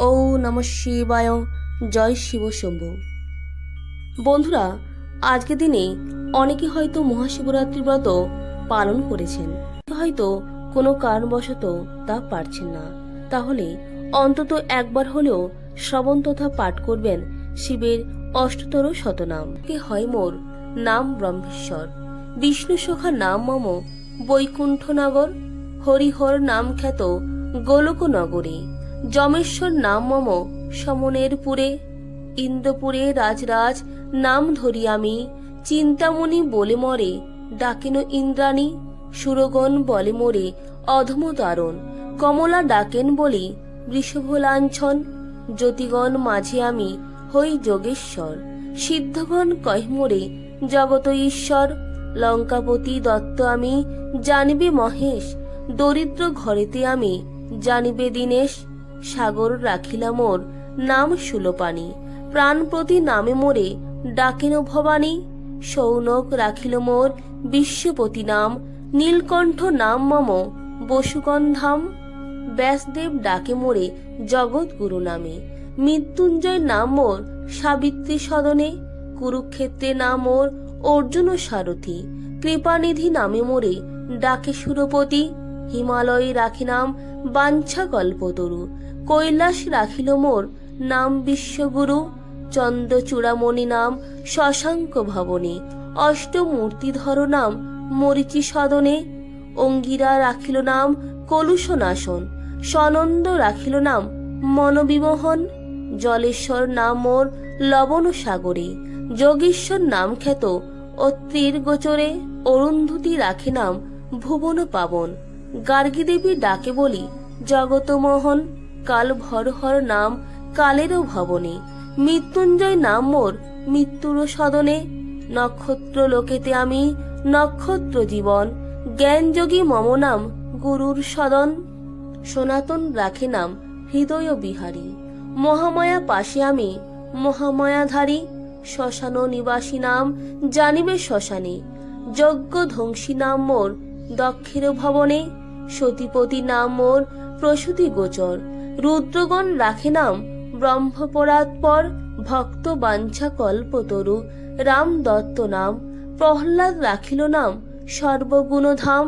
ও নম শিবায়, জয় শিব শম্ভু। বন্ধুরা আজকে দিনে অনেকে হয়তো মহাশিবরাত্রি ব্রত পালন করেছেন। হয়তো কোনো কারণবশত তা পারছেন না। তাহলে অন্তত একবার হলেও শ্রবণ তথা পাঠ করবেন শিবের অষ্টতর শতনাম। কে হয় মোর? নাম ব্রহ্মেশ্বর। বিষ্ণু সখা নাম মম, বৈকুণ্ঠনগর, হরিহর নাম খ্যাত গোলক নগরে যমেশ্বর নাম মম সমনের পুরে ইন্দ্রপুরে রাজরাজ নাম ধরি আমি, চিন্তামণি বলে মরে, ডাকেন ইন্দ্রাণী, সুরগণ বলে মোরে অধম দারণ কমলা ডাকেন বলি বৃষভ লাঞ্ছন জ্যোতিগণ মাঝে আমি, হই যোগেশ্বর। সিদ্ধগণ কহ মোরে, জগত ঈশ্বর, লঙ্কাপতি দত্ত আমি, জানিবে মহেশ, দরিদ্র ঘরেতে আমি, জানিবে দীনেশ সাগর রাখিলা মোর নাম সুলোপানি। প্রাণপ্রতি নামে মোরে ডাকেন ভবানী। সৌনক রাখিল মোর বিশ্বপতি নাম। নীলকণ্ঠ নাম মম বসুকন্ধাম ব্যাসদেব ডাকে মোরে জগৎ গুরু নামে। মৃত্যুঞ্জয় নাম মোর সাবিত্রী সদনে। কুরুক্ষেত্রে নাম মোর অর্জুন সারথি। কৃপানিধি নামে মোরে ডাকে সুরপতি। হিমালয়ে রাখি নাম বাঞ্ছা কল্পতরু কৈলাস রাখিল মোর, নাম বিশ্বগুরু। চন্দ্রচূড়ামণি নাম শশাঙ্ক ভবনে। অষ্টমূর্তিধর নাম মরিচি সদনে অঙ্গিরা রাখিল নাম কলুষনাশন। সনন্দ রাখিল নাম মনোবিমোহন। জলেশ্বর নাম মোর লবণ সাগরে যোগীশ্বর নাম খ্যাত অত্রির গোচরে অরুন্ধতি রাখে নাম ভুবন পাবন গার্গী দেবী ডাকে বলি, জগতমোহন, কাল ভরহর নাম কালেরও ভবনে। মৃত্যুঞ্জয় নাম মোর মৃত্যুর সদনে। নক্ষত্র লোকেতে আমি নক্ষত্র জীবন জ্ঞানযোগী মম নাম গুরুর সদন। সনাতন রাখে নাম হৃদয় বিহারী। মহামায়া পাশে আমি মহামায়াধারী। শ্মশান নিবাসী নাম জানিবে শ্মশানে। যজ্ঞ ধ্বংসী নাম মোর দক্ষিণ ভবনে। সতীপতি নাম মোর প্রসূতি গোচর। রুদ্রগণ রাখে নাম ব্রহ্মপরাৎপর, ভক্ত বাঞ্ছা কল্পতরু, রাম দত্ত নাম। প্রহ্লাদ রাখিল নাম সর্বগুণধাম,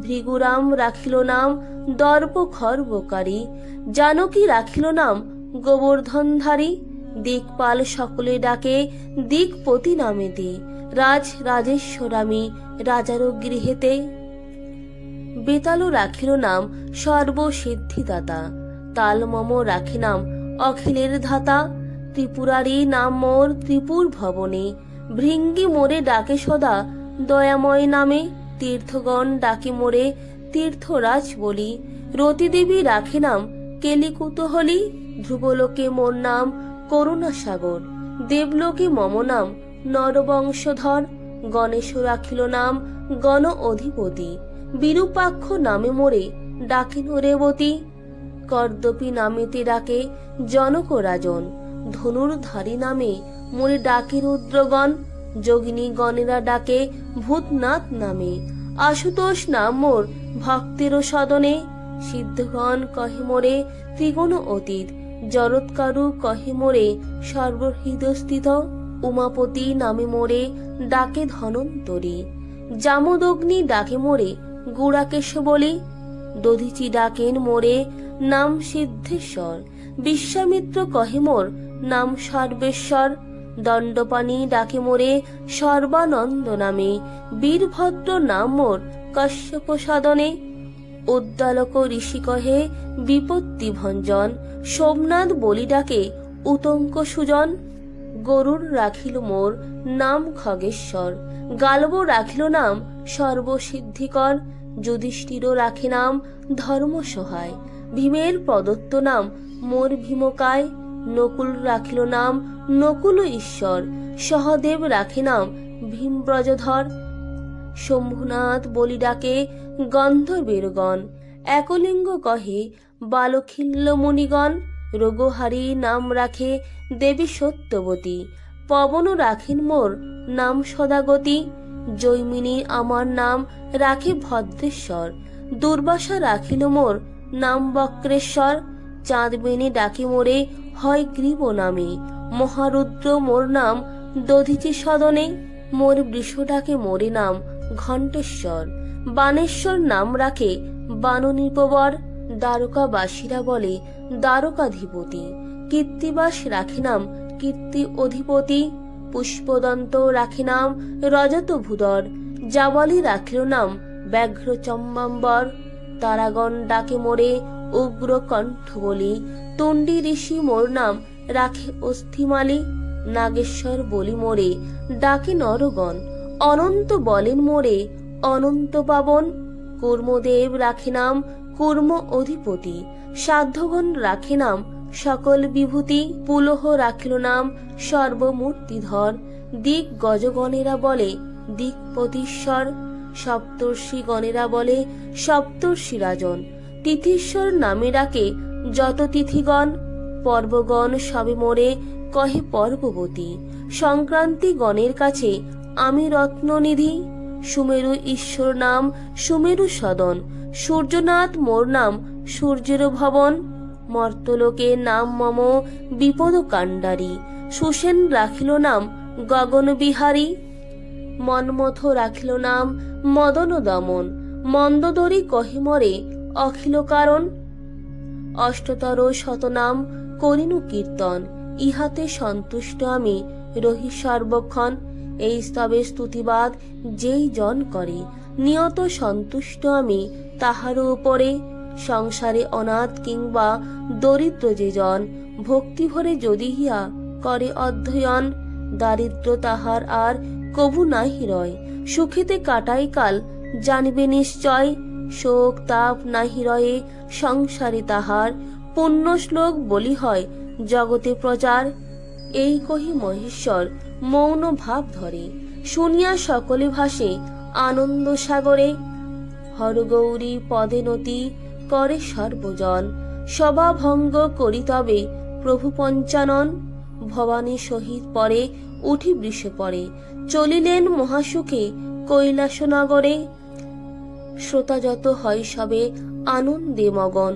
ভৃগুরাম রাখিল নাম দর্প খর্বকারী জানকী রাখিল নাম গোবর্ধনধারী, দিকপাল সকলে ডাকে দিকপতি নামেতে, রাজ রাজেশ্বরামি, রাজারও গৃহেতে বেতালু রাখিল নাম সর্বসিদ্ধিদাতা। তাল মম রাখি নাম অখিলের ধাতা। ত্রিপুরারি নাম মোর ত্রিপুর ভবনে। ভৃঙ্গি মোরে ডাকে সদা দয়াময় নামে। তীর্থগণ ডাকে মোরে তীর্থরাজ বলি। রতিদেবী রাখে নাম কেলিকুতহলি। ধ্রুবলোকে মোর নাম করুণা সাগর দেবলোকে মম নাম নরবংশধর। গণেশ রাখিল নাম গণ অধিপতি। বিরূপাক্ষ নামে মোরে ডাকেন রেবতী। কর্দপী নামেতে ডাকে জনক রাজন। ধনুর্ধারী নামে মোরে ডাকে রুদ্রগণ। যোগিনী গণেরা ডাকে ভূতনাথ নামে। আশুতোষ নাম মোর ভক্তেরও সদনে। সিদ্ধগণ কহে মোরে ত্রিগুণ অতীত। জরৎকারু কহে মোরে সর্বহৃদস্থিত। উমাপতি নামে মোরে ডাকে ধনন্তরী। জামদগ্নি ডাকে মোরে গুড়াকেশ বলি, দধিচি ডাকেন মোরে নাম সিদ্ধেশ্বর, বিশ্বামিত্র কহে মোর নাম সর্বেশ্বর দণ্ডপানি ডাকে মোরে সর্বানন্দ নামে, বীরভদ্র নাম মোর কশ্যপ সাধনে উদ্দালক ঋষি কহে, বিপত্তি ভঞ্জন, সোমনাথ বলি ডাকে উতঙ্ক সুজন। গরুর রাখিল মোর নাম খগেশ্বর, গালব রাখিল নাম সর্বসিদ্ধিকর। যুধিষ্ঠিরও রাখে নাম ধর্ম সহায় ভীমের প্রদত্ত নাম মোর ভীমকায়। নকুল রাখিল নাম নকুল ঈশ্বর। সহদেব রাখে নাম ভীমব্রজধর। শম্ভুনাথ বলি ডাকে গন্ধর্বেরগণ। একলিঙ্গ কহে বালখিল্য মুনিগণ। রোগহারি নাম রাখে দেবী সত্যবতী। পবন রাখেন মোর নাম সদাগতি। জৈমিনী আমার নাম রাখি ভদ্রেশ্বর, দুর্বাসা রাখিল মোর নাম বক্রেশ্বর, চাঁদবেনি ডাকি মোরে হয় গ্রীব নামে, মহারুদ্র মোর নাম দধিচি সদনে, মোর বৃষ ডাকে মোরে নাম ঘণ্টেশ্বর, বানেশ্বর নাম রাখে বাননিপবর, দ্বারকাবাসীরা বলে দ্বারকাধিপতি, কীর্তিবাস রাখে নাম কীর্তি অধিপতি পুষ্পদন্ত রাখে নাম রজত ভূদর জাবালি রাখিল নাম ব্যাঘ্র চম্বাম্বর। তারাগণ ডাকে মোরে উগ্র কণ্ঠ বলি, তুণ্ডি ঋষি মোর নাম রাখে অস্থিমালি। নাগেশ্বর বলি মোরে, ডাকে নরগণ, অনন্ত বলেন মোরে, অনন্ত পাবন। কর্মদেব রাখে নাম কর্ম অধিপতি, সাধ্যগণ রাখে নাম সকল বিভূতি পুলহ রাখিল নাম সর্বমূর্তিধর। দিক গজগণেরা বলে দিকপতীশ্বর সপ্তর্ষি গণেরা বলে, সপ্তর্ষি রাজন। তিথিশ্বর নামে ডাকে যত তিথিগণ, পর্বগণ সবে মোরে কহে পর্ববতী। সংক্রান্তি গণের কাছে আমি রত্ননিধি। সুমেরু ঈশ্বর নাম সুমেরু সদন। সূর্যনাথ মোর নাম সূর্যের ভবন। মর্তলোকে নাম মম বিপদ কাণ্ডারী। সুসেন রাখিল নাম গগন বিহারী। মনমথ রাখিল নাম মদন দমন। মন্দদরি কহিমরে অখিল কারণ। অষ্টতর শতনাম করিনু কীর্তন, ইহাতে সন্তুষ্ট আমি রহি সর্বক্ষণ। এই স্তবে স্তুতিবাদ যেই জন করে, নিয়ত সন্তুষ্ট আমি তাহার উপরে। সংসারে অনাথ কিংবা দরিদ্র যে জন ভক্তি ভরে যদি হিয়া করে অধ্যয়ন, দারিদ্র তাহার আর কবু না হিরয় সুখেতে কাটাই কাল, জানিবে নিশ্চয়, শোক তাপ না হিরয়ে সংসারে তাহার। পুণ্য শ্লোক বলি হয়, জগতে প্রচার এই কহি মহেশ্বর, মৌন ভাব ধরে। শুনিয়া সকলে ভাসে, আনন্দ সাগরে, হরগৌরী পদে নতি করে সর্বজন। সভাভঙ্গ করি তবে প্রভু পঞ্চানন। ভবানী সহিত পরে উঠি বৃষে পড়ে চলিলেন মহাসুখে কৈলাসনগরে। শ্রোতা যত হয় সবে আনন্দে মগন।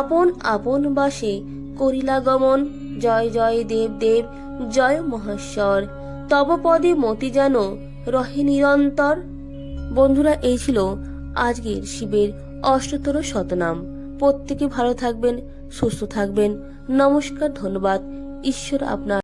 আপন আপন বাসে করিলা গমন। জয় জয় দেব দেব, জয় মহেশ্বর। তব পদে মতি যেন রহে নিরন্তর। বন্ধুরা, এই ছিল আজকের শিবের অষ্টতর শতনাম। প্রত্যেকে ভালো থাকবেন সুস্থ থাকবেন। নমস্কার ধন্যবাদ। ঈশ্বর আপনার